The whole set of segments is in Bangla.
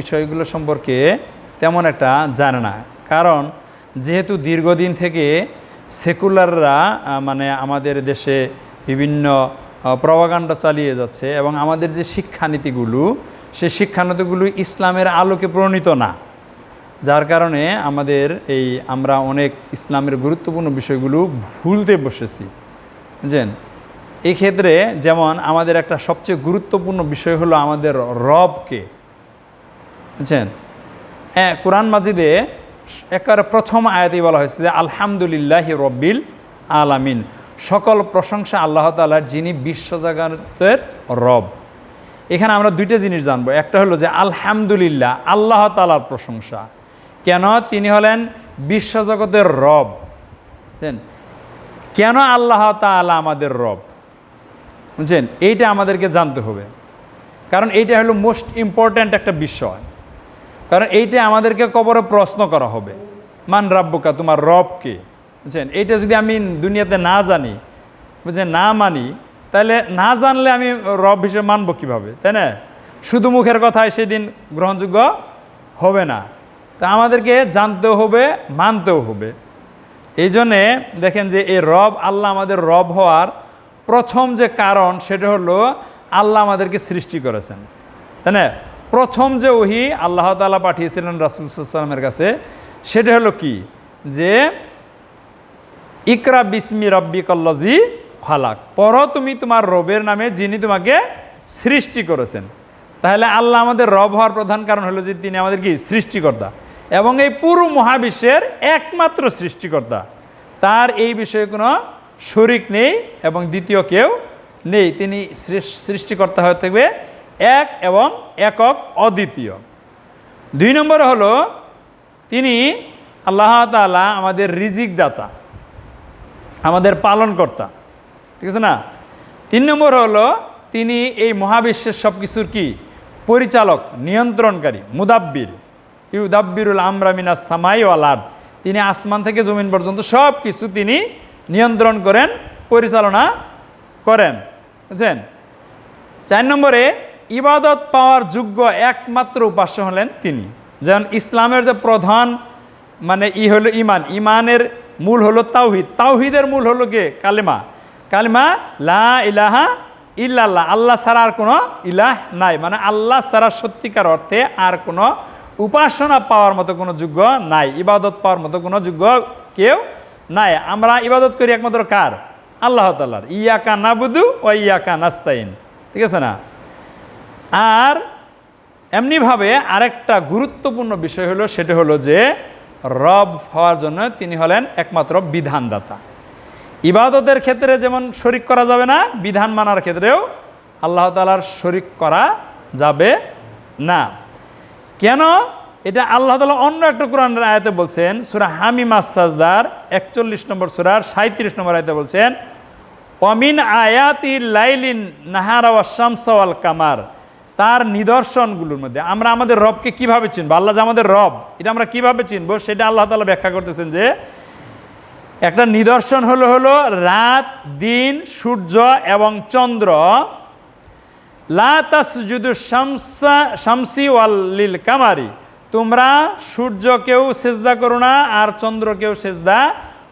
বিষয়গুলো সম্পর্কে তেমন একটা জানে না। কারণ যেহেতু দীর্ঘদিন থেকে সেকুলাররা মানে আমাদের দেশে বিভিন্ন প্রবাগান্ড চালিয়ে যাচ্ছে এবং আমাদের যে শিক্ষানীতিগুলো সেই শিক্ষানীতিগুলো ইসলামের আলোকে প্রণীত না। যার কারণে আমাদের এই আমরা অনেক ইসলামের গুরুত্বপূর্ণ বিষয়গুলো ভুলতে বসেছি। বুঝলেন এই ক্ষেত্রে যেমন আমাদের একটা সবচেয়ে গুরুত্বপূর্ণ বিষয় হলো আমাদের রবকে। বুঝছেন? হ্যাঁ কোরআন মাজিদে একেবারে প্রথম আয়াতেই বলা হয়েছে যে, আলহামদুলিল্লাহ রব্বিল আলামিন। সকল প্রশংসা আল্লাহ তালার যিনি বিশ্বজগতের রব। এখানে আমরা দুইটা জিনিস জানব। একটা হলো যে, আলহামদুলিল্লাহ, আল্লাহ তালার প্রশংসা। কেন তিনি হলেন বিশ্বজগতের রব? বুঝছেন? কেন আল্লাহ তাআলা আমাদের রব? বুঝছেন? এইটা আমাদেরকে জানতে হবে। কারণ এইটা হলো মোস্ট ইম্পর্ট্যান্ট একটা বিষয়। কারণ এইটা আমাদেরকে কবরে প্রশ্ন করা হবে। মান রাব্বুকা, তোমার রব কে? বুঝছেন? এইটা যদি আমি দুনিয়াতে না জানি, বুঝছেন? না মানি, তাহলে না জানলে আমি রব হিসেবে মানবো কীভাবে, তাই না? শুধু মুখের কথায় সেদিন গ্রহণযোগ্য হবে না। তা আমাদেরকে জানতেও হবে, মানতেও হবে। এই জন্যে দেখেন যে এই রব, আল্লাহ আমাদের রব হওয়ার প্রথম যে কারণ, সেটা হলো আল্লাহ আমাদেরকে সৃষ্টি করেছেন, তাই না? প্রথম যে ওহি আল্লাহ তালা পাঠিয়েছিলেন রাসুল সাল্লামের কাছে, সেটা হলো কি? যে ইকরা বিসমি রব্বি কল্লাজি খালাক। পর তুমি তোমার রবের নামে যিনি তোমাকে সৃষ্টি করেছেন। তাহলে আল্লাহ আমাদের রব হওয়ার প্রধান কারণ হলো যে তিনি আমাদের কি সৃষ্টিকর্তা। এবং এই পুরো মহাবিশ্বের একমাত্র সৃষ্টিকর্তা। তার এই বিষয়ে কোনো শরিক নেই এবং দ্বিতীয় কেউ নেই। তিনি সৃষ্টিকর্তা হয়ে থাকবে এক এবং একক অদ্বিতীয়। দুই নম্বর হলো, তিনি আল্লাহ তাআলা আমাদের রিজিক দাতা আমাদের পালনকর্তা, ঠিক আছে না? তিন নম্বর হলো, তিনি এই মহাবিশ্বের সব কিছুর কি? পরিচালক, নিয়ন্ত্রণকারী, মুদাব্বির। ইউদাব্বিরুল আমরামিনা সামাই ওয়ালাদ তিনি আসমান থেকে জমিন পর্যন্ত সব কিছু তিনি নিয়ন্ত্রণ করেন, পরিচালনা করেন। বুঝছেন? চার নম্বরে ইবাদত পাওয়ার যোগ্য একমাত্র উপাস্য হলেন তিনি। যেমন ইসলামের যে প্রধান মানে ই হলো ইমান, ইমানের মূল হলো তাওহিদ। তাওহিদের মূল হলো কে? কালেমা। কালেমা, লা ইলাহা ইল্লাল্লাহ। আল্লাহ ছাড়া আর কোনো ইলাহ নাই। মানে আল্লাহ ছাড়া সত্যিকার অর্থে আর কোনো উপাসনা পাওয়ার মতো কোনো যোগ্য নাই। ইবাদত পাওয়ার মতো কোনো যোগ্য কেউ নাই। আমরা ইবাদত করি একমাত্র কার? আল্লাহ তাল্লার ইয়াকা নাবুদু ও ইয়াকা নাস্তাইন ঠিক আছে না? আর এমনিভাবে আরেকটা গুরুত্বপূর্ণ বিষয় হলো, সেটা হলো যে রব হওয়ার জন্য তিনি হলেন একমাত্র বিধানদাতা। ইবাদতের ক্ষেত্রে যেমন শরিক করা যাবে না, বিধান মানার ক্ষেত্রেও আল্লাহ তালার শরিক করা যাবে না। কেন? এটা আল্লাহ তালা অন্য একটা কোরআনের আয়াতে বলছেন, সুরা হামি মাসাজদার একচল্লিশ নম্বর সুরার সাঁত্রিশ নম্বর আয়াতে বলছেন অমিন আয়াতি লাইলিন নাহারা ওয়া শামসা কামার। তার নিদর্শনগুলোর মধ্যে। আমরা আমাদের রবকে কীভাবে চিনবো? আল্লাহ যে আমাদের রব, এটা আমরা কীভাবে চিনবো? সেটা আল্লাহ তালা ব্যাখ্যা করতেছেন যে, একটা নিদর্শন হলো হলো রাত, দিন, সূর্য এবং চন্দ্র। লা তাসজুদু শামসা, শামসি ওয়াল্লিল কামারি। তোমরা সূর্যকেও সেজদা করো না আর চন্দ্রকেও সেজদা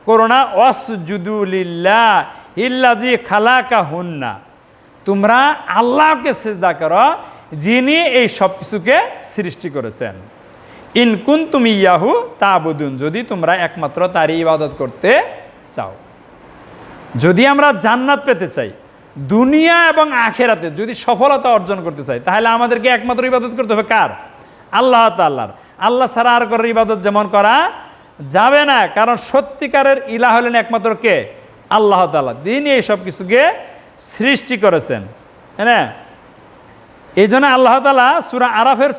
করো না। অসজুদু লিল্লাহ ইল্লাজি খালাকা হুন্না তোমরা আল্লাহকে সেজদা করো যিনি এই সব কিছুকে সৃষ্টি করেছেন। ইনকুন তুমি ইয়াহু তা তাবুদুন, যদি তোমরা একমাত্র তারই ইবাদত করতে চাও। যদি আমরা জান্নাত পেতে চাই, দুনিয়া এবং আখেরাতে যদি সফলতা অর্জন করতে চাই, তাহলে আমাদেরকে একমাত্র ইবাদত করতে হবে কার? আল্লাহ তাল্লাহর আল্লাহ ছাড়া আর করার ইবাদত যেমন করা যাবে না, কারণ সত্যিকারের ইলা হলেন একমাত্র কে? আল্লাহ তাল্লাহ তিনি এই সব কিছুকে সৃষ্টি করেছেন। হ্যাঁ এই জন্য আল্লাহ তালা সুরা আরাফের